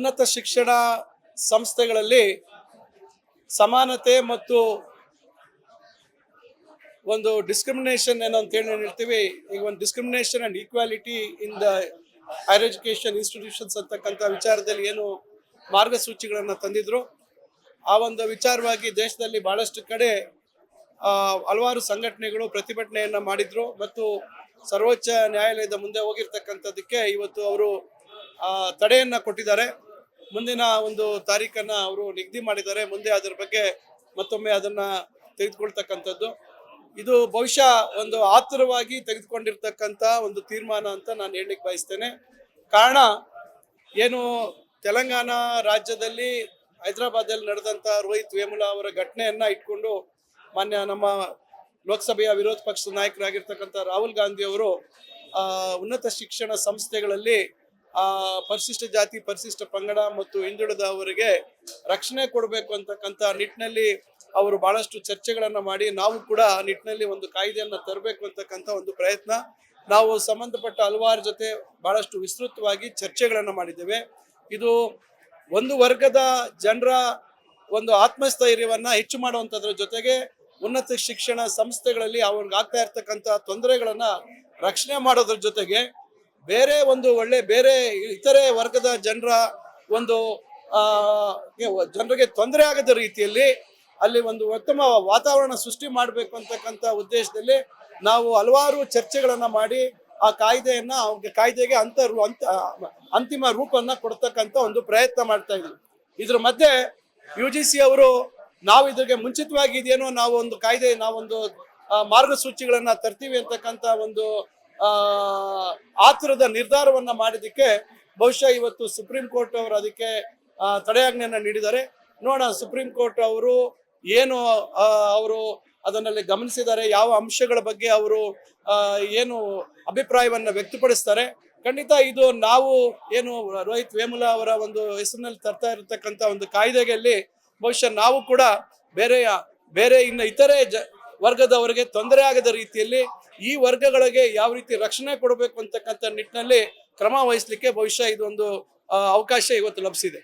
ಉನ್ನತ ಶಿಕ್ಷಣ ಸಂಸ್ಥೆಗಳಲ್ಲಿ ಸಮಾನತೆ ಮತ್ತು ಒಂದು ಡಿಸ್ಕ್ರಿಮಿನೇಷನ್ ಏನೋ ಅಂತ ಹೇಳಿ ಹೇಳ್ತೀವಿ, ಈಗ ಒಂದು discrimination and equality in the higher education institutions ಅಂತಕ್ಕಂಥ ವಿಚಾರದಲ್ಲಿ ಏನು ಮಾರ್ಗಸೂಚಿಗಳನ್ನು ತಂದಿದ್ರು. ಆ ಒಂದು ವಿಚಾರವಾಗಿ ದೇಶದಲ್ಲಿ ಬಹಳಷ್ಟು ಕಡೆ ಹಲವಾರು ಸಂಘಟನೆಗಳು ಪ್ರತಿಭಟನೆಯನ್ನು ಮಾಡಿದ್ರು ಮತ್ತು ಸರ್ವೋಚ್ಚ ನ್ಯಾಯಾಲಯದ ಮುಂದೆ ಹೋಗಿರ್ತಕ್ಕಂಥದ್ದಕ್ಕೆ ಇವತ್ತು ಅವರು ತಡೆಯನ್ನ ಕೊಟ್ಟಿದ್ದಾರೆ. ಮುಂದಿನ ಒಂದು ತಾರೀಕನ್ನ ಅವರು ನಿಗದಿ ಮಾಡಿದ್ದಾರೆ. ಮುಂದೆ ಅದರ ಬಗ್ಗೆ ಮತ್ತೊಮ್ಮೆ ಅದನ್ನ ತೆಗೆದುಕೊಳ್ತಕ್ಕಂಥದ್ದು. ಇದು ಬಹುಶಃ ಒಂದು ಆತುರವಾಗಿ ತೆಗೆದುಕೊಂಡಿರ್ತಕ್ಕಂಥ ಒಂದು ತೀರ್ಮಾನ ಅಂತ ನಾನು ಹೇಳಲಿಕ್ಕೆ ಬಯಸ್ತೇನೆ. ಕಾರಣ ಏನು ತೆಲಂಗಾಣ ರಾಜ್ಯದಲ್ಲಿ ಹೈದರಾಬಾದಲ್ಲಿ ನಡೆದಂಥ ರೋಹಿತ್ ವೇಮುಲಾ ಅವರ ಘಟನೆಯನ್ನು ಇಟ್ಕೊಂಡು ಮಾನ್ಯ ನಮ್ಮ ಲೋಕಸಭೆಯ ವಿರೋಧ ಪಕ್ಷದ ನಾಯಕರಾಗಿರ್ತಕ್ಕಂಥ ರಾಹುಲ್ ಗಾಂಧಿ ಅವರು ಉನ್ನತ ಶಿಕ್ಷಣ ಸಂಸ್ಥೆಗಳಲ್ಲಿ ಆ, ಪರಿಶಿಷ್ಟ ಜಾತಿ, ಪರಿಶಿಷ್ಟ ಪಂಗಡ ಮತ್ತು ಹಿಂದುಳಿದವರಿಗೆ ರಕ್ಷಣೆ ಕೊಡಬೇಕು ಅಂತಕ್ಕಂಥ ನಿಟ್ಟಿನಲ್ಲಿ ಅವರು ಬಹಳಷ್ಟು ಚರ್ಚೆಗಳನ್ನು ಮಾಡಿ ನಾವು ಕೂಡ ನಿಟ್ಟಿನಲ್ಲಿ ಒಂದು ಕಾಯ್ದೆಯನ್ನು ತರಬೇಕು ಅಂತಕ್ಕಂಥ ಒಂದು ಪ್ರಯತ್ನ. ನಾವು ಸಂಬಂಧಪಟ್ಟ ಹಲವಾರು ಜೊತೆ ಬಹಳಷ್ಟು ವಿಸ್ತೃತವಾಗಿ ಚರ್ಚೆಗಳನ್ನು ಮಾಡಿದ್ದೇವೆ. ಇದು ಒಂದು ವರ್ಗದ ಜನರ ಒಂದು ಆತ್ಮಸ್ಥೈರ್ಯವನ್ನ ಹೆಚ್ಚು ಮಾಡುವಂಥದ್ರ ಜೊತೆಗೆ ಉನ್ನತ ಶಿಕ್ಷಣ ಸಂಸ್ಥೆಗಳಲ್ಲಿ ಅವ್ರಿಗೆ ಆಗ್ತಾ ಇರ್ತಕ್ಕಂಥ ತೊಂದರೆಗಳನ್ನು ರಕ್ಷಣೆ ಮಾಡೋದ್ರ ಜೊತೆಗೆ ಬೇರೆ ಒಂದು ಒಳ್ಳೆ ಬೇರೆ ಇತರೆ ವರ್ಗದ ಜನರ ಒಂದು ಜನರಿಗೆ ತೊಂದರೆ ಆಗದ ರೀತಿಯಲ್ಲಿ ಅಲ್ಲಿ ಒಂದು ಉತ್ತಮ ವಾತಾವರಣ ಸೃಷ್ಟಿ ಮಾಡಬೇಕು ಅಂತಕ್ಕಂಥ ಉದ್ದೇಶದಲ್ಲಿ ನಾವು ಹಲವಾರು ಚರ್ಚೆಗಳನ್ನು ಮಾಡಿ ಆ ಕಾಯ್ದೆಯನ್ನ ಕಾಯ್ದೆಗೆ ಅಂತ ಅಂತಿಮ ರೂಪವನ್ನು ಕೊಡ್ತಕ್ಕಂಥ ಒಂದು ಪ್ರಯತ್ನ ಮಾಡ್ತಾ ಇದ್ವಿ. ಇದ್ರ ಮಧ್ಯೆ ಯು ಜಿ ಸಿ ಅವರು ನಾವು ಇದ್ರಿಗೆ ಮುಂಚಿತವಾಗಿ ಇದೇನೋ ನಾವು ಒಂದು ಕಾಯ್ದೆ, ನಾವೊಂದು ಮಾರ್ಗಸೂಚಿಗಳನ್ನು ತರ್ತೀವಿ ಅಂತಕ್ಕಂಥ ಒಂದು ಆತುರದ ನಿರ್ಧಾರವನ್ನ ಮಾಡಿದಕ್ಕೆ ಬಹುಶಃ ಇವತ್ತು ಸುಪ್ರೀಂ ಕೋರ್ಟ್ ಅವರು ಅದಕ್ಕೆ ತಡೆಯಾಜ್ಞೆಯನ್ನ ನೀಡಿದ್ದಾರೆ. ನೋಡೋಣ, ಸುಪ್ರೀಂ ಕೋರ್ಟ್ ಅವರು ಏನು ಅವರು ಅದನ್ನಲ್ಲಿ ಗಮನಿಸಿದ್ದಾರೆ, ಯಾವ ಅಂಶಗಳ ಬಗ್ಗೆ ಅವರು ಏನು ಅಭಿಪ್ರಾಯವನ್ನ ವ್ಯಕ್ತಪಡಿಸ್ತಾರೆ. ಖಂಡಿತ ಇದು ನಾವು ಏನು, ರೋಹಿತ್ ವೇಮುಲಾ ಅವರ ಒಂದು ಹೆಸರಿನಲ್ಲಿ ತರ್ತಾ ಇರತಕ್ಕಂತ ಒಂದು ಕಾಯ್ದೆಗೆ ಬಹುಶಃ ನಾವು ಕೂಡ ಬೇರೆ ಬೇರೆ ಇನ್ನು ಇತರೆ ಜ ವರ್ಗದವರಿಗೆ ತೊಂದರೆ ಆಗದ ರೀತಿಯಲ್ಲಿ ಈ ವರ್ಗಗಳಿಗೆ ಯಾವ ರೀತಿ ರಕ್ಷಣೆ ಕೊಡಬೇಕು ಅಂತಕ್ಕಂಥ ನಿಟ್ಟಿನಲ್ಲಿ ಕ್ರಮ ವಹಿಸ್ಲಿಕ್ಕೆ ಬಹುಶಃ ಇದೊಂದು ಅವಕಾಶ ಇವತ್ತು ಲಭಿಸಿದೆ.